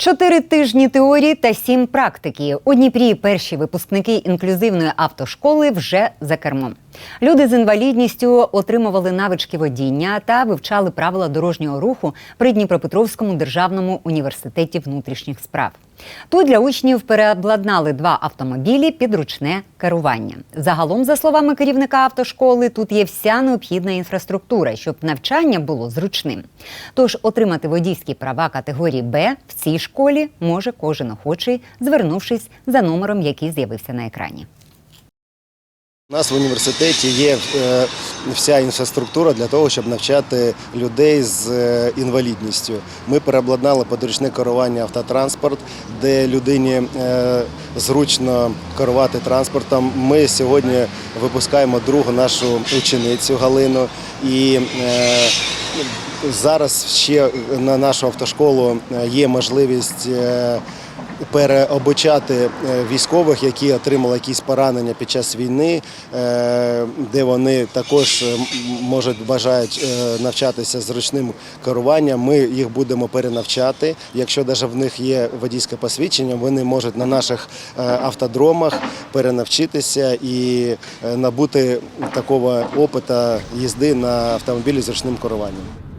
Чотири тижні теорії та сім практики. У Дніпрі перші випускники інклюзивної автошколи вже за кермом. Люди з інвалідністю отримували навички водіння та вивчали правила дорожнього руху при Дніпропетровському державному університеті внутрішніх справ. Тут для учнів переобладнали два автомобілі під ручне керування. Загалом, за словами керівника автошколи, тут є вся необхідна інфраструктура, щоб навчання було зручним. Тож отримати водійські права категорії Б в цій школі може кожен охочий, звернувшись за номером, який з'явився на екрані. У нас в університеті є е, вся інфраструктура для того, щоб навчати людей з е, інвалідністю. Ми переобладнали подручне керування автотранспорт, де людині е, зручно керувати транспортом. Ми сьогодні випускаємо другу нашу ученицю Галину і зараз ще на нашу автошколу є можливість. Переобучати е, військових, які отримали якісь поранення під час війни, е, де вони також е, можуть бажають навчатися зручним керуванням. Ми їх будемо перенавчати. Якщо навіть в них є водійське посвідчення, вони можуть на наших автодромах перенавчитися і набути такого опиту їзди на автомобілі з ручним керуванням.